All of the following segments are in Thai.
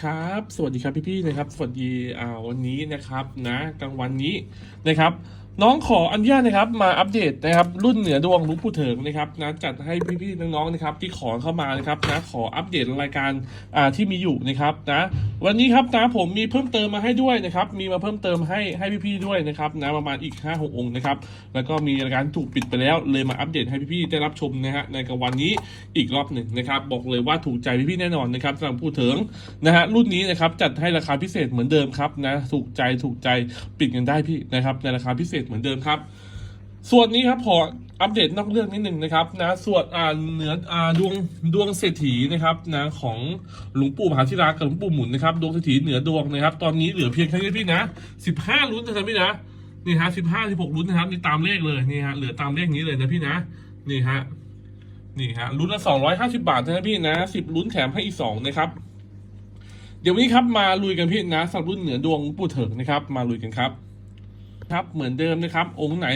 ครับสวัสดีครับพี่ๆนะครับสวัสดีอ่าวันนี้นะครับนะกลางวันนี้นะครับ น้องขออนุญาตนะครับมาอัปเดตนะครับรุ่นเหนือดวงรู้ผู้เถิงนะครับนะจัดให้พี่ๆน้องๆนะครับที่ขอเข้ามานะครับนะขออัปเดตรายการอ่าที่มีอยู่นะครับนะวันนี้ครับนะผมมีเพิ่มเติมมาให้ด้วยนะครับมีมาเพิ่มเติมให้ให้พี่ๆด้วยนะครับนะประมาณอีก 5 6 องค์นะครับแล้วก็มีรายการถูกปิดไปแล้วเลยมาอัปเดตให้พี่ๆได้รับชมนะฮะในกลางวันนี้อีกรอบหนึ่งนะครับบอกเลยว่าถูกใจพี่ๆแน่นอนนะครับสำหรับผู้เถิงนะฮะรุ่นนี้นะครับจัดให้ราคาพิเศษเหมือนเดิมครับนะถูกใจถูกใจปิดกันได้พี่นะครับในราคาพิเศษเหมือนเดิมครับ ส่วนนี้ครับขออัปเดตนอกเรื่องนิดหนึ่งนะครับนะส่วนอ่าเหนืออ่าดวงดวงเศรษฐีนะครับนะของหลวงปู่มหาธิรากับหลวงปู่หมุนนะครับดวงเศรษฐีเหนือดวงนะครับ ตอนนี้เหลือเพียงแค่นี้พี่นะสิบห้าลุ้นเท่านั้นพี่นะนี่ฮะสิบห้าสิบหกลุ้นนะครับนี่ตามเลขเลยนี่ฮะเหลือตามเลขนี้เลยนะพี่นะนี่ฮะนี่ฮะลุ้นละสองร้อยห้าสิบาทเท่านั้นพี่นะสิบลุ้นแถมให้อีกสองนะครับ เดี๋ยววันนี้ครับมาลุยกันพี่นะสำหรับรุ่นเหนือดวงปู่เถิงนะครับ มาลุยกันครับ ครับเหมือนเดิมนะครับองค์ไหน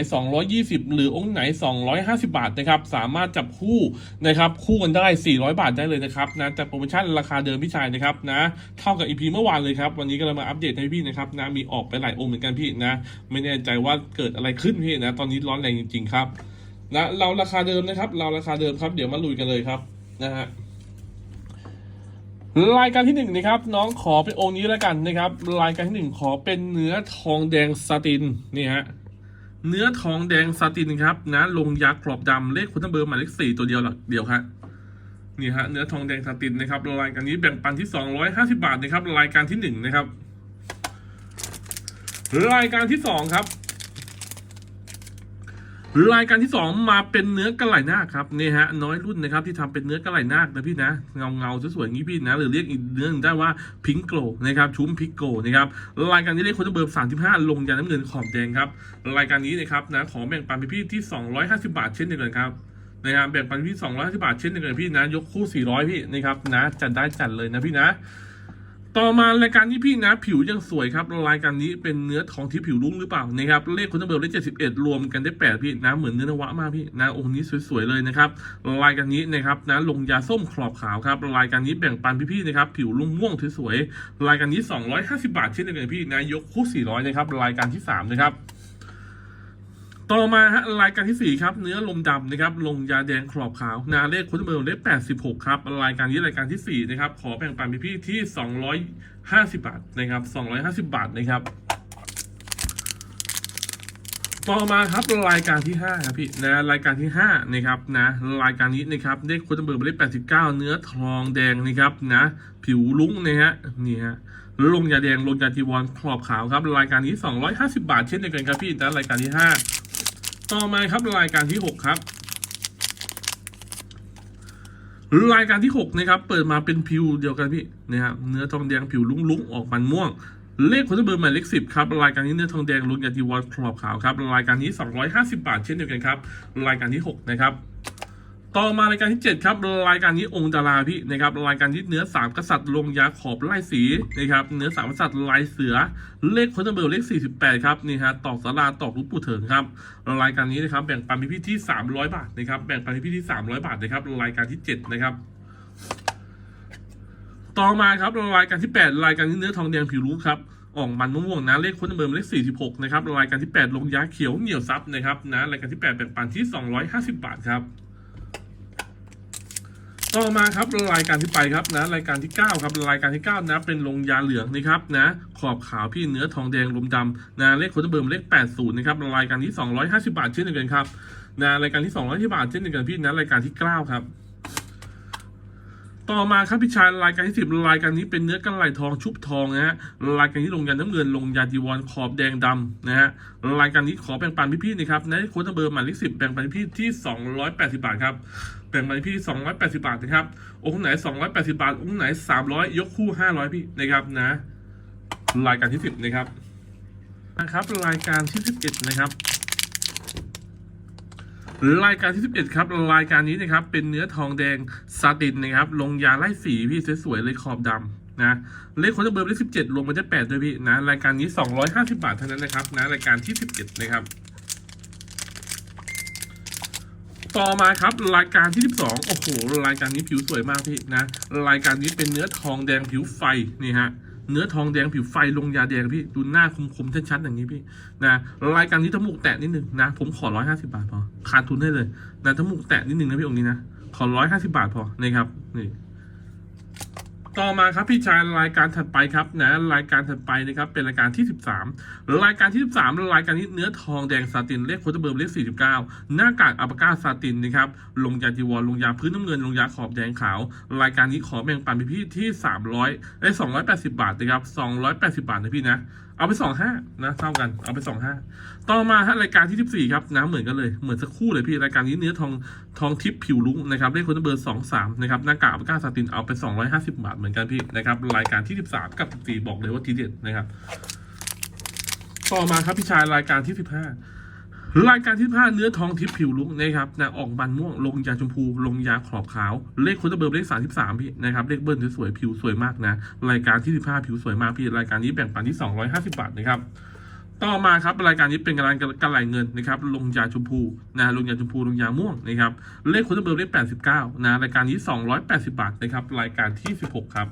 220 หรือองค์ไหน 250 บาทนะครับสามารถจับคู่นะครับคู่กันได้ 400 บาทได้เลยนะครับนะแต่โปรโมชั่นราคาเดิมพี่ชายนะครับนะเท่ากับ EP เมื่อวานเลยครับวันนี้ก็เลยมาอัปเดตให้พี่นะครับนะมีออกไปหลายองค์เหมือนกันพี่นะไม่แน่ใจว่าเกิดอะไรขึ้นพี่นะตอนนี้ร้อนแรงจริงๆครับนะเราราคาเดิมนะครับ เราราคาเดิมครับ เดี๋ยวมาลุยกันเลยครับนะฮะ รายการที่หนึ่งนะครับน้องขอเป็นองค์นี้แล้วกันนะครับ รายการที่หนึ่งขอเป็นเนื้อทองแดงซาตินนี่ฮะเนื้อทองแดงซาตินครับนะลงยักษ์กรอบดำเลขคุณทั้งเบอร์หมายเลขสี่ตัวเดียวหลักเดียวครับนี่ฮะเนื้อทองแดงซาตินนะครับรายการนี้แบ่งปันที่สองร้อยห้าสิบาทนะครับ รายการที่หนึ่งนะครับรายการที่สองครับ รายการที่สองมาเป็นเนื้อกระไหล่นาคครับนี่ฮะน้อยรุ่นนะครับที่ทำเป็นเนื้อกระไหล่นาคนะพี่นะเงาเงาๆสวยๆอย่างนี้พี่นะหรือเรียกอีกเนื้อหนึ่งได้ว่าพิงโกลนะครับชุ้มพิงโกนะครับรายการนี้เรียกคนเบอร์สามสิบห้าลงยาน้ำเงินขอบแดงครับรายการนี้นะครับนะขอแบ่งปันพี่ที่สองร้อยห้าสิบาทเช่นเดียวกันครับนะครับแบ่งปันพี่สองร้อยห้าสิบาทเช่นเดียวกันพี่นะยกคู่สี่ร้อยพี่นะครับนะจัดได้จัดเลยนะพี่นะ ต่อมารายการที่พี่นะผิวยังสวยครับรายการนี้เป็นเนื้อทองที่ผิวรุ่งหรือเปล่านะครับเลขคุณเบลได้เจ็ดสิบเอ็ดรวมกันได้แปดพี่นะเหมือนเนื้อนวะมากพี่นะองค์นี้สวยๆเลยนะครับรายการนี้นะครับนะลงยาส้มขอบขาวครับรายการนี้แบ่งปันพี่ๆนะครับผิวรุ่งม่วงสวยๆรายการนี้สองร้อยห้าสิบาทเช่นเดียวกันพี่นะยกคู่สี่ร้อยนะครับรายการที่สามนะครับ ต่อมาฮะรายการที่ 4 ครับ เนื้อลมดำนะครับลงยาแดงขอบขาว นาเลขคุณเบอร์เลข86 ครับ รายการนี้รายการที่ 4 นะครับ ขอแบ่งปันพี่ๆที่ 250 บาทนะครับ 250 บาทนะครับ ต่อมาครับรายการที่5ครับพี่นะรายการที่5นะครับนะรายการนี้นะครับเลขคุณเบอร์เลข89 เนื้อทองแดงนะครับนะผิวลุ้งนะฮะนี่ฮะลงยาแดงลงยาจีวรขอบขาวครับรายการนี้ 250 บาทเช่นเดียวกันครับพี่นะรายการที่ 5 ต่อมาครับรายการที่6ครับ รายการที่6นะครับ เปิดมาเป็นผิวเดียวกันพี่นะครับเนื้อทองแดงผิวลุ้งๆออกมันม่วง เลขคนเบอร์หมายเลขสิบครับรายการนี้เนื้อทองแดงลุ้นยาทีวอรอบขาวครับรายการนี้ 250 บาทเช่นเดียวกันครับ รายการที่6นะครับ ต่อมารายการที่ 7 ครับ รายการนี้องค์ดาราพี่นะครับรายการที่เนื้อ 3 กษัตริย์ลงยาขอบไล่สีนะครับเนื้อ 3 กษัตริย์ลายเสือ เลขคนเบอร์เลข 48 ครับนี่ฮะตอกสาราตอกลูกปู่เถิงครับรายการนี้นะครับแบ่งปันพี่ที่ 300 บาทนะครับแบ่งปันพี่ที่ 300 บาทนะครับรายการที่ 7 นะครับต่อมาครับรายการที่ 8 รายการที่เนื้อทองแดงผิวรู้ครับออกมันม่วงนะเลขคนเบอร์เลข 46 นะครับรายการที่ 8 ลงยาเขียวเหนียวซับนะครับนะรายการที่ 8 แบ่งปันที่ 250 บาทครับ ต่อมาครับรายการที่ไปครับนะรายการที่ 9 ครับรายการที่ 9 นะเป็นลงยาเหลืองนะครับนะขอบขาวพี่เนื้อทองแดงลมดำนะเลขคนเบอร์มเลข 80นะครับรายการที่ 250 บาทเช่นเดียวกันครับนะรายการที่250บาทเช่นเดียวกันพี่นะรายการที่ 9 ครับ ต่อมาครับพี่ชายรายการที่สิบรายการนี้เป็นเนื้อกระไหลทองชุบทองนะฮะรายการที่ลงยาน้ำเงินลงยาจีวรขอบแดงดำนะฮะรายการนี้ขอแบ่งปันพี่ๆนะครับในโค้ดเบอร์หมายเลขสิบแบ่งปันพี่ที่สองร้อยแปดสิบาทครับแบ่งปันพี่สองร้อยแปดสิบาทนะครับองค์ไหนสองร้อยแปดสิบาทองค์ไหนสามร้อยยกคู่ห้าร้อยพี่นะครับนะรายการที่สิบนะครับนะครับรายการที่สิบเอ็ดนะครับ รายการที่ 11 ครับ รายการนี้นะครับ เป็นเนื้อทองแดงซาตินนะครับ ลงยาไล่สีพี่สวยๆเลยขอบดำนะเลขคนจะเบอร์เลข17ลงมาได้8ด้วยพี่นะรายการนี้250บาทเท่านั้นนะครับนะรายการที่11นะครับ ต่อมาครับรายการที่12โอ้โหรายการนี้ผิวสวยมากพี่นะรายการนี้เป็นเนื้อทองแดงผิวไฟนี่ฮะ เนื้อทองแดงผิวไฟลงยาแดงพี่ดูหน้าคมๆชัดๆอย่างนี้พี่นะรายการนี้ถ้ามูกแตะนิดนึงนะผมขอร้อยห้าสิบาทพอขาดทุนได้เลยนะถ้ามูกแตะนิดนึงนะพี่องค์นี้นะขอร้อยห้าสิบาทพอนะครับนี่ ต่อมาครับพี่ชายรายการถัดไปครับนะรายการถัดไปนะครับเป็นรายการที่ 13 รายการที่ 13 รายการนี้เนื้อทองแดงซาตินเลขโคตรเบิร์มเลข 49 หน้ากากอัปกาซาตินนะครับลงยาจีวรลงยาพื้นน้ำเงินลงยาขอบแดงขาว รายการนี้ขอแบ่งปันพี่ๆที่ 300ไอ้280 บาทนะครับ280 บาทนะพี่นะเอาไป25นะเท่ากันเอาไป25ต่อมาฮะรายการที่14ครับนะเหมือนกันเลยเหมือนสักคู่เลยพี่รายการนี้เนื้อทองทองทิพย์ผิวลุ้งนะครับเลขคตรเบอร์23นะครับหน้ากากอัปกาซาตินเอาไป250บาทเหมือนกันพี่นะครับรายการที่ 13 กับ 14 บอกเลยว่าทีเด็ดนะครับ ต่อมาครับพี่ชายรายการที่ 15 รายการที่15เนื้อทองทิพย์ผิวลุกนะครับนะออกมันม่วงลงยาชมพู ลงยาขอบขาว เลขโคตรเบิร์เลข33พี่นะครับเลขเบิ้ลสวยๆผิวสวยมากนะ รายการที่15ผิวสวยมากพี่รายการนี้แบ่งปันที่250บาทนะครับ ต่อมาครับรายการนี้เป็นการกระไหลเงินนะครับลงยาชมพูนะลงยาชมพูลงยาม่วงนะครับเลขโคตรเบอร์เลข89นะรายการนี้ 280 บาทนะครับรายการที่ 16 ครับ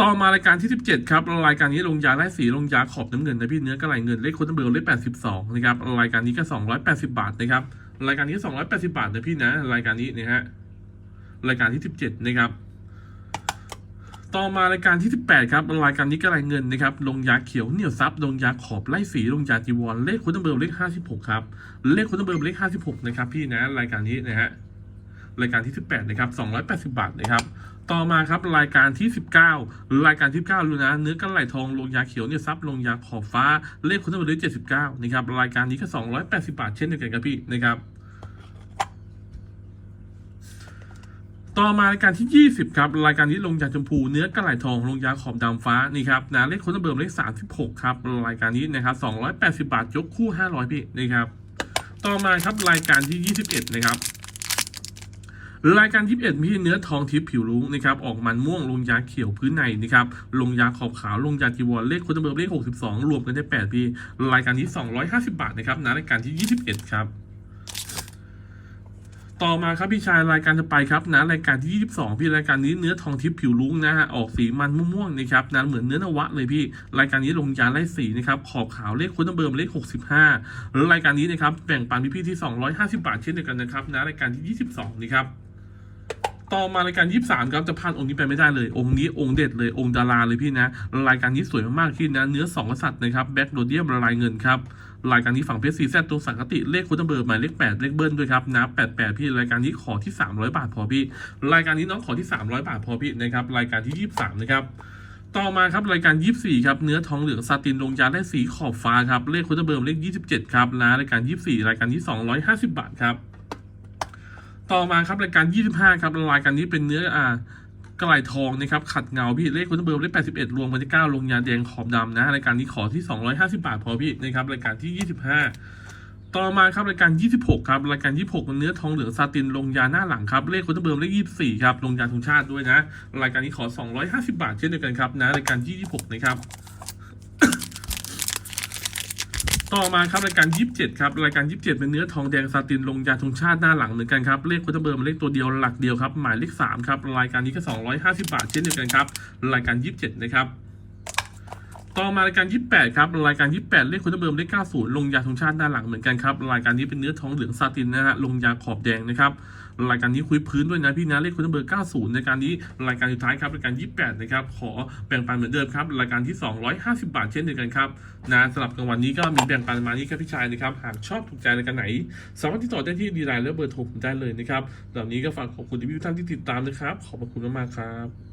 ต่อมารายการที่ 17 ครับรายการนี้ลงยาไล่สีลงยาขอบน้ำเงินนะพี่เนื้อกระไหลเงินเลขโคตรเบอร์เลข82นะครับรายการนี้ก็ 280 บาทนะครับรายการนี้ 280 บาทนะพี่นะรายการนี้นะฮะรายการที่ 17 นะครับ ต่อมารายการที่ 18 ครับรายการนี้กระไรเงินนะครับ ลงยาเขียวเหนียวซับลงยาขอบไล่สีลงยาจีวรเลขคุณเบอร์เลข 56 ครับ เลขคุณเบอร์เลข 56 นะครับพี่นะรายการนี้นะฮะรายการที่ 18 นะครับ 280 บาทนะครับ ต่อมาครับรายการที่ 19 รายการที่9รู้นะเนื้อกันไหลทองลงยาเขียวเนี่ยซับลงยาขอบฟ้าเลขคุณเบอร์เลข79 นะครับรายการนี้ก็ 280 บาทเช่นเดียวกันครับพี่นะครับ ต่อมารายการที่ 20 ครับ รายการนี้ลงยาชมพูเนื้อกระไหลทองลงยาขอบดำฟ้านี่ครับนะเลขคนเบิร์มเลข 36 ครับ รายการนี้นะครับ280 บาทยกคู่ 500 พี่นะครับ ต่อมาครับรายการที่ 21 นะครับรายการ21มีเนื้อทองทิพย์ผิวรุ้งนะครับออกมันม่วงลงยาเขียวพื้นในนะครับลงยาขอบขาวลงยาจีวรเลขคนเบิร์มเลข 62 รวมกันได้8พี่รายการนี้ 250 บาทนะครับนะรายการที่ 21 ครับ ต่อมาครับพี่ชายรายการจะไปครับนะรายการที่ 22 พี่รายการนี้เนื้อทองทิพย์ผิวลุ้งนะฮะออกสีมันม่วงๆนะครับนะเหมือนเนื้อนวะเลยพี่ รายการนี้ลงยาไล่สีนะครับขอบขาวเลขคุณเบอร์มเลข 65แล้วรายการนี้นะครับแบ่งปันพี่ๆที่ 250 บาทเช่นเดียวกันนะครับนะรายการที่ 22 นะครับต่อมารายการ 23 ครับจะพลาดองค์นี้ไปไม่ได้เลย องค์นี้องค์เด็ดเลยองค์ดาราเลยพี่นะ รายการนี้สวยมากๆที่นะ เนื้อสองกษัตริย์นะครับแบ็กโรเดียมละลายเงินครับ รายการนี้ฝั่งเพชรซีแซตัวสังกติเลขคุณเบอร์หมายเลข8เลขเบิ้ลด้วยครับนะ88พี่รายการนี้ขอที่300บาทพอพี่ รายการนี้น้องขอที่300บาทพอพี่นะครับรายการที่23นะครับต่อมาครับรายการ 24 ครับ เนื้อทองเหลืองซาตินลงยาได้สีขอบฟ้าครับ เลขคุณเบอร์เลข 27 ครับนะรายการ 24 รายการที่ 250 บาทครับ ต่อมาครับรายการ 25 ครับรายการนี้เป็นเนื้ออ่า กระไหลทองนะครับขัดเงาพี่เลขคุณเบอร์เลข81รวมกันที่9ลงยาแดงขอบดำนะรายการนี้ขอที่สองร้อยห้าสิบาทพอพี่นะครับรายการที่ยี่สิบห้าต่อมาครับรายการ 26 ครับรายการ 26เป็นเนื้อทองเหลืองซาตินลงยาหน้าหลังครับเลขคุณเบอร์เลข24ครับลงยาธงชาติด้วยนะ รายการนี้ขอ 250 บาทเช่นเดียวกันครับนะรายการที่26นะครับ ต่อมาครับรายการ 27 ครับรายการ 27 เป็นเนื้อทองแดงซาตินลงยาธงชาติหน้าหลังเหมือนกันครับเลขคุณเบอร์มันเลขตัวเดียวหลักเดียวครับหมายเลข3ครับรายการนี้ก็ 250 บาทเช่นเดียวกันครับรายการ 27 นะครับต่อมารายการ 28 ครับ รายการ 28 เลขคุณเบอร์เลข 90 ลงยาธงชาติหน้าหลังเหมือนกันครับ รายการนี้เป็นเนื้อทองเหลืองซาตินนะฮะ ลงยาขอบแดงนะครับ รายการนี้คุยพื้นด้วยนะพี่นะเลขคุณเบอร์ 90 ในการนี้รายการสุดท้ายครับรายการ 28 นะครับขอแบ่งปันเหมือนเดิมครับรายการที่ 250 บาทเช่นเดียวกันครับนะสำหรับกลางวันนี้ก็มีแบ่งปันมานี้ครับพี่ชายนะครับหากชอบถูกใจรายการไหน สามารถติดต่อได้ที่ดีไลน์และเบอร์โทรผมได้เลยนะครับเหล่านี้ก็ฝากขอบคุณที่ทุกท่านที่ติดตามนะครับขอบพระคุณมากๆครับ